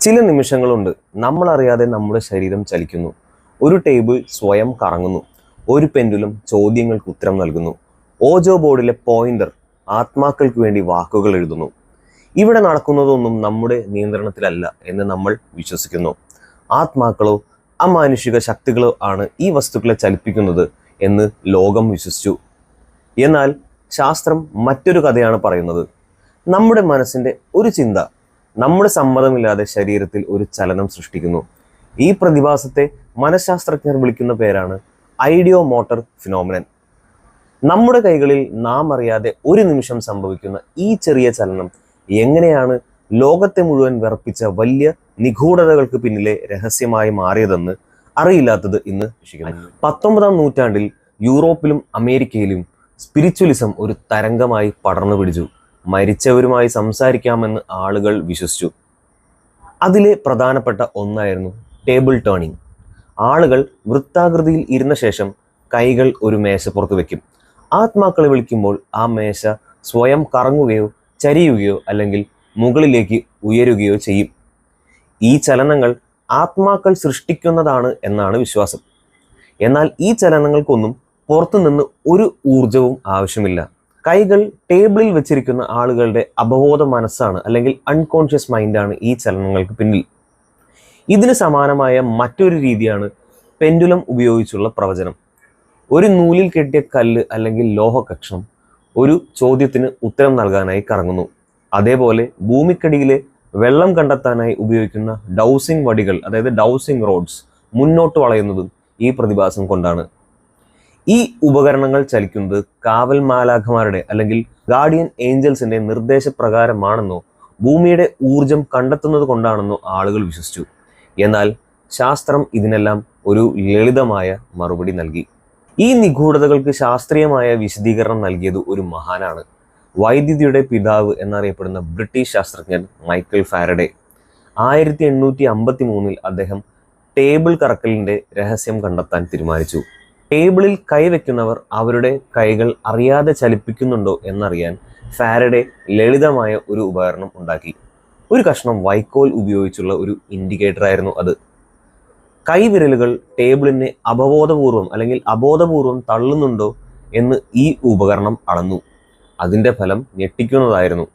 ചില നിമിഷങ്ങളുണ്ട്. നമ്മൾ അറിയാതെ നമ്മുടെ ശരീരം ചലിക്കുന്നു. ഒരു ടേബിൾ സ്വയം കറങ്ങുന്നു. ഒരു പെൻഡുലും ചോദ്യങ്ങൾക്ക് ഉത്തരം നൽകുന്നു. ഓജോ ബോർഡിലെ പോയിന്റർ ആത്മാക്കൾക്ക് വേണ്ടി വാക്കുകൾ എഴുതുന്നു. ഇവിടെ നടക്കുന്നതൊന്നും നമ്മുടെ നിയന്ത്രണത്തിലല്ല എന്ന് നമ്മൾ വിശ്വസിക്കുന്നു. ആത്മാക്കളോ അമാനുഷിക ശക്തികളോ ആണ് ഈ വസ്തുക്കളെ ചലിപ്പിക്കുന്നത് എന്ന് ലോകം വിശ്വസിച്ചു. എന്നാൽ ശാസ്ത്രം മറ്റൊരു കഥയാണ് പറയുന്നത്. നമ്മുടെ മനസ്സിന്റെ ഒരു ചിന്ത നമ്മുടെ സമ്മതമില്ലാതെ ശരീരത്തിൽ ഒരു ചലനം സൃഷ്ടിക്കുന്നു. ഈ പ്രതിഭാസത്തെ മനഃശാസ്ത്രജ്ഞർ വിളിക്കുന്ന പേരാണ് ഐഡിയോ മോട്ടർ ഫിനോമിനൻ. നമ്മുടെ കൈകളിൽ നാം അറിയാതെ ഒരു നിമിഷം സംഭവിക്കുന്ന ഈ ചെറിയ ചലനം എങ്ങനെയാണ് ലോകത്തെ മുഴുവൻ വിറപ്പിച്ച വലിയ നിഗൂഢതകൾക്ക് പിന്നിലെ രഹസ്യമായി മാറിയതെന്ന് അറിയില്ലാത്തത് ഇന്ന് പത്തൊമ്പതാം നൂറ്റാണ്ടിൽ യൂറോപ്പിലും അമേരിക്കയിലും സ്പിരിച്വലിസം ഒരു തരംഗമായി പടർന്നു പിടിച്ചു. മരിച്ചവരുമായി സംസാരിക്കാമെന്ന് ആളുകൾ വിശ്വസിച്ചു. അതിലെ പ്രധാനപ്പെട്ട ഒന്നായിരുന്നു ടേബിൾ ടേണിംഗ്. ആളുകൾ വൃത്താകൃതിയിൽ ഇരുന്ന ശേഷം കൈകൾ ഒരു മേശപ്പുറത്ത് വെക്കും. ആത്മാക്കളെ വിളിക്കുമ്പോൾ ആ മേശ സ്വയം കറങ്ങുകയോ ചരിയുകയോ അല്ലെങ്കിൽ മുകളിലേക്ക് ഉയരുകയോ ചെയ്യും. ഈ ചലനങ്ങൾ ആത്മാക്കൾ സൃഷ്ടിക്കുന്നതാണ് എന്നാണ് വിശ്വാസം. എന്നാൽ ഈ ചലനങ്ങൾക്കൊന്നും പുറത്തുനിന്ന് ഒരു ഊർജവും ആവശ്യമില്ല. കൈകൾ ടേബിളിൽ വെച്ചിരിക്കുന്ന ആളുകളുടെ അപബോധ മനസ്സാണ് അല്ലെങ്കിൽ അൺകോൺഷ്യസ് മൈൻഡാണ് ഈ ചലനങ്ങൾക്ക് പിന്നിൽ. ഇതിന് സമാനമായ മറ്റൊരു രീതിയാണ് പെൻഡുലം ഉപയോഗിച്ചുള്ള പ്രവചനം. ഒരു നൂലിൽ കെട്ടിയ കല്ല് അല്ലെങ്കിൽ ലോഹകക്ഷണം ഒരു ചോദ്യത്തിന് ഉത്തരം നൽകാനായി കറങ്ങുന്നു. അതേപോലെ ഭൂമിക്കടിയിലെ വെള്ളം കണ്ടെത്താനായി ഉപയോഗിക്കുന്ന ഡൗസിംഗ് വടികൾ അതായത് ഡൗസിംഗ് റോഡ്സ് മുന്നോട്ട് വളയുന്നതും ഈ പ്രതിഭാസം കൊണ്ടാണ്. ഈ ഉപകരണങ്ങൾ ചലിക്കുന്നത് കാവൽ മാലാഖമാരുടെ അല്ലെങ്കിൽ ഗാർഡിയൻ ഏഞ്ചൽസിന്റെ നിർദ്ദേശപ്രകാരമാണെന്നോ ഭൂമിയുടെ ഊർജം കണ്ടെത്തുന്നത് കൊണ്ടാണെന്നോ ആളുകൾ വിശ്വസിച്ചു. എന്നാൽ ശാസ്ത്രം ഇതിനെല്ലാം ഒരു ലളിതമായ മറുപടി നൽകി. ഈ നിഗൂഢതകൾക്ക് ശാസ്ത്രീയമായ വിശദീകരണം നൽകിയത് ഒരു മഹാനാണ്. വൈദ്യുതിയുടെ പിതാവ് എന്നറിയപ്പെടുന്ന ബ്രിട്ടീഷ് ശാസ്ത്രജ്ഞൻ മൈക്കിൾ ഫാരഡേ. ആയിരത്തി എണ്ണൂറ്റി അമ്പത്തി മൂന്നിൽ അദ്ദേഹം ടേബിൾ കറക്കലിന്റെ രഹസ്യം കണ്ടെത്താൻ തീരുമാനിച്ചു. ടേബിളിൽ കൈവയ്ക്കുന്നവർ അവരുടെ കൈകൾ അറിയാതെ ചലിപ്പിക്കുന്നുണ്ടോ എന്നറിയാൻ ഫാരഡെ ലളിതമായ ഒരു ഉപകരണം ഉണ്ടാക്കി. ഒരു കഷ്ണം വൈക്കോൽ ഉപയോഗിച്ചുള്ള ഒരു ഇൻഡിക്കേറ്റർ ആയിരുന്നു അത്. കൈവിരലുകൾ ടേബിളിനെ അപബോധപൂർവം അല്ലെങ്കിൽ അബോധപൂർവം തള്ളുന്നുണ്ടോ എന്ന് ഈ ഉപകരണം അളന്നു. അതിന്റെ ഫലം ഞെട്ടിക്കുന്നതായിരുന്നു.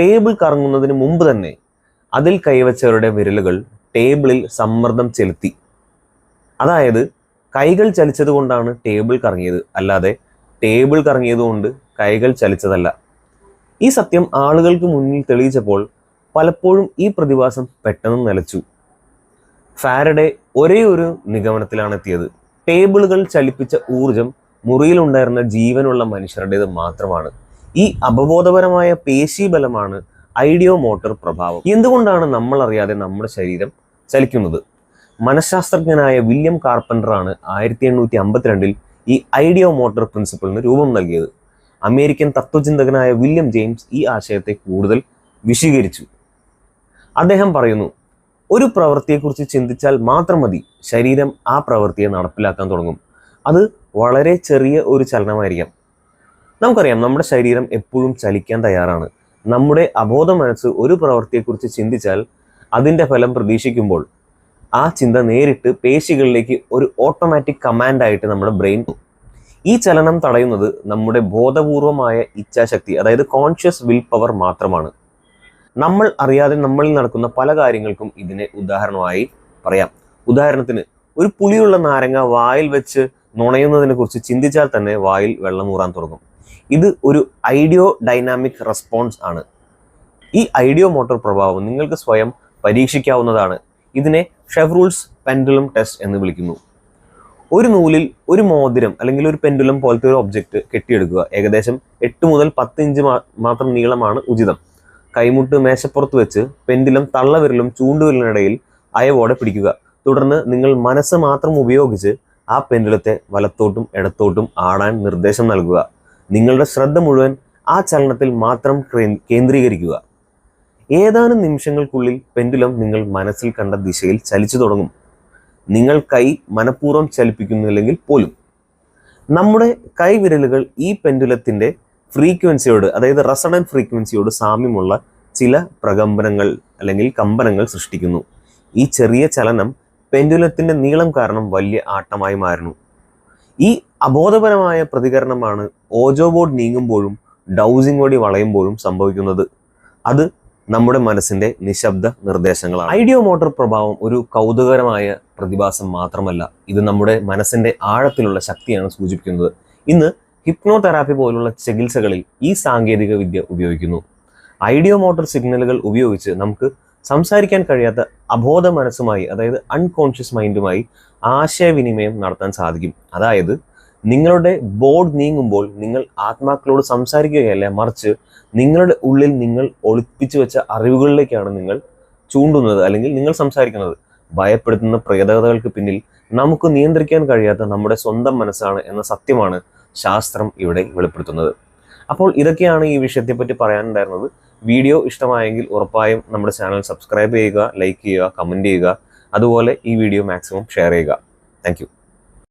ടേബിൾ കറങ്ങുന്നതിന് മുമ്പ് തന്നെ അതിൽ കൈവച്ചവരുടെ വിരലുകൾ ടേബിളിൽ സമ്മർദ്ദം ചെലുത്തി. അതായത് കൈകൾ ചലിച്ചത് കൊണ്ടാണ് ടേബിൾ കറങ്ങിയത്. അല്ലാതെ ടേബിൾ കറങ്ങിയത് കൊണ്ട് കൈകൾ ചലിച്ചതല്ല. ഈ സത്യം ആളുകൾക്ക് മുന്നിൽ തെളിയിച്ചപ്പോൾ പലപ്പോഴും ഈ പ്രതിഭാസം പെട്ടെന്ന് നിലച്ചു. ഫാരഡെ ഒരേ ഒരു നിഗമനത്തിലാണ് എത്തിയത്. ടേബിളുകൾ ചലിപ്പിച്ച ഊർജം മുറിയിലുണ്ടായിരുന്ന ജീവനുള്ള മനുഷ്യരുടേത് മാത്രമാണ്. ഈ അപബോധപരമായ പേശീബലമാണ് ഐഡിയോ മോട്ടോർ പ്രഭാവം. എന്തുകൊണ്ടാണ് നമ്മൾ അറിയാതെ നമ്മുടെ ശരീരം ചലിക്കുന്നത്? മനഃശാസ്ത്രജ്ഞനായ വില്യം കാർപ്പൻഡറാണ് ആയിരത്തി എണ്ണൂറ്റി അമ്പത്തിരണ്ടിൽ ഈ ഐഡിയോ മോട്ടോർ പ്രിൻസിപ്പിളിന് രൂപം നൽകിയത്. അമേരിക്കൻ തത്വചിന്തകനായ വില്യം ജെയിംസ് ഈ ആശയത്തെ കൂടുതൽ വിശീകരിച്ചു അദ്ദേഹം പറയുന്നു ഒരു പ്രവൃത്തിയെക്കുറിച്ച് ചിന്തിച്ചാൽ മാത്രം മതി ശരീരം ആ പ്രവൃത്തിയെ നടപ്പിലാക്കാൻ തുടങ്ങും. അത് വളരെ ചെറിയ ഒരു ചലനമായിരിക്കാം. നമുക്കറിയാം നമ്മുടെ ശരീരം എപ്പോഴും ചലിക്കാൻ തയ്യാറാണ്. നമ്മുടെ അബോധ മനസ്സ് ഒരു പ്രവൃത്തിയെക്കുറിച്ച് ചിന്തിച്ചാൽ അതിന്റെ ഫലം പ്രതീക്ഷിക്കുമ്പോൾ ആ ചിന്ത നേരിട്ട് പേശികളിലേക്ക് ഒരു ഓട്ടോമാറ്റിക് കമാൻഡായിട്ട് നമ്മുടെ ബ്രെയിൻ ഈ ചലനം തടയുന്നത് നമ്മുടെ ബോധപൂർവമായ ഇച്ഛാശക്തി അതായത് കോൺഷ്യസ് വിൽ പവർ മാത്രമാണ്. നമ്മൾ അറിയാതെ നമ്മളിൽ നടക്കുന്ന പല കാര്യങ്ങൾക്കും ഇതിനെ ഉദാഹരണമായി പറയാം. ഉദാഹരണത്തിന് ഒരു പുളിയുള്ള നാരങ്ങ വായിൽ വെച്ച് നുണയുന്നതിനെ കുറിച്ച് ചിന്തിച്ചാൽ തന്നെ വായിൽ വെള്ളം ഊറാൻ തുടങ്ങും. ഇത് ഒരു ഐഡിയോ ഡൈനാമിക് റെസ്പോൺസ് ആണ്. ഈ ഐഡിയോ മോട്ടോർ പ്രഭാവം നിങ്ങൾക്ക് സ്വയം പരീക്ഷിക്കാവുന്നതാണ്. ഇതിനെ ഷെവ്റൂൾസ് പെൻഡുലം ടെസ്റ്റ് എന്ന് വിളിക്കുന്നു. ഒരു നൂലിൽ ഒരു മോതിരം അല്ലെങ്കിൽ ഒരു പെൻഡുലം പോലത്തെ ഒരു ഒബ്ജക്റ്റ് കെട്ടിയെടുക്കുക ഏകദേശം എട്ട് മുതൽ പത്ത് ഇഞ്ച് മാത്രം നീളമാണ് ഉചിതം. കൈമുട്ട് മേശപ്പുറത്ത് വെച്ച് പെൻഡുലം തള്ളവിരലും ചൂണ്ടുവിരലിനിടയിൽ അയവോടെ പിടിക്കുക. തുടർന്ന് നിങ്ങൾ മനസ്സ് മാത്രം ഉപയോഗിച്ച് ആ പെൻഡുലത്തെ വലത്തോട്ടും ഇടത്തോട്ടും ആടാൻ നിർദ്ദേശം നൽകുക. നിങ്ങളുടെ ശ്രദ്ധ മുഴുവൻ ആ ചലനത്തിൽ മാത്രം ക്രേ- കേന്ദ്രീകരിക്കുക. ഏതാനും നിമിഷങ്ങൾക്കുള്ളിൽ പെൻഡുലം നിങ്ങൾ മനസ്സിൽ കണ്ട ദിശയിൽ ചലിച്ചു തുടങ്ങും. നിങ്ങൾ കൈ മനഃപൂർവം ചലിപ്പിക്കുന്നില്ലെങ്കിൽ പോലും. നമ്മുടെ കൈവിരലുകൾ ഈ പെൻഡുലത്തിന്റെ ഫ്രീക്വൻസിയോട് അതായത് റെസണന്റ് ഫ്രീക്വൻസിയോട് സാമ്യമുള്ള ചില പ്രകമ്പനങ്ങൾ അല്ലെങ്കിൽ കമ്പനങ്ങൾ സൃഷ്ടിക്കുന്നു. ഈ ചെറിയ ചലനം പെൻഡുലത്തിന്റെ നീളം കാരണം വലിയ ആട്ടമായി മാറുന്നു. ഈ അബോധപരമായ പ്രതികരണമാണ് ഓജോ ബോർഡ് നീങ്ങുമ്പോഴും ഡൗസിംഗ് വടി വളയുമ്പോഴും സംഭവിക്കുന്നത്. അത് നമ്മുടെ മനസ്സിന്റെ നിശബ്ദ നിർദ്ദേശങ്ങളാണ്. ഐഡിയോ മോട്ടോർ പ്രഭാവം ഒരു കൗതുകരമായ പ്രതിഭാസം മാത്രമല്ല ഇത് നമ്മുടെ മനസ്സിന്റെ ആഴത്തിലുള്ള ശക്തിയാണ് സൂചിപ്പിക്കുന്നത്. ഇന്ന് ഹിപ്നോതെറാപ്പി പോലുള്ള ചികിത്സകളിൽ ഈ സാങ്കേതിക വിദ്യ ഉപയോഗിക്കുന്നു. ഐഡിയോ മോട്ടോർ സിഗ്നലുകൾ ഉപയോഗിച്ച് നമുക്ക് സംസാരിക്കാൻ കഴിയാത്ത അബോധ മനസ്സുമായി അതായത് അൺകോൺഷ്യസ് മൈൻഡുമായി ആശയവിനിമയം നടത്താൻ സാധിക്കും. അതായത് നിങ്ങളുടെ ബോർഡ് നീങ്ങുമ്പോൾ നിങ്ങൾ ആത്മാക്കളോട് സംസാരിക്കുകയല്ല? മറിച്ച് നിങ്ങളുടെ ഉള്ളിൽ നിങ്ങൾ ഒളിപ്പിച്ചു വെച്ച അറിവുകളിലേക്കാണ് നിങ്ങൾ ചൂണ്ടുന്നത് അല്ലെങ്കിൽ നിങ്ങൾ സംസാരിക്കുന്നത്. ഭയപ്പെടുത്തുന്ന പ്രേതകഥകൾക്ക് പിന്നിൽ നമുക്ക് നിയന്ത്രിക്കാൻ കഴിയാത്ത നമ്മുടെ സ്വന്തം മനസ്സാണ് എന്ന സത്യമാണ് ശാസ്ത്രം ഇവിടെ വെളിപ്പെടുത്തുന്നത്. അപ്പോൾ ഇതൊക്കെയാണ് ഈ വിഷയത്തെപ്പറ്റി പറയാനുണ്ടായിരുന്നത്. വീഡിയോ ഇഷ്ടമായെങ്കിൽ ഉറപ്പായും നമ്മുടെ ചാനൽ സബ്സ്ക്രൈബ് ചെയ്യുക ലൈക്ക് ചെയ്യുക കമന്റ് ചെയ്യുക. അതുപോലെ ഈ വീഡിയോ മാക്സിമം ഷെയർ ചെയ്യുക. താങ്ക്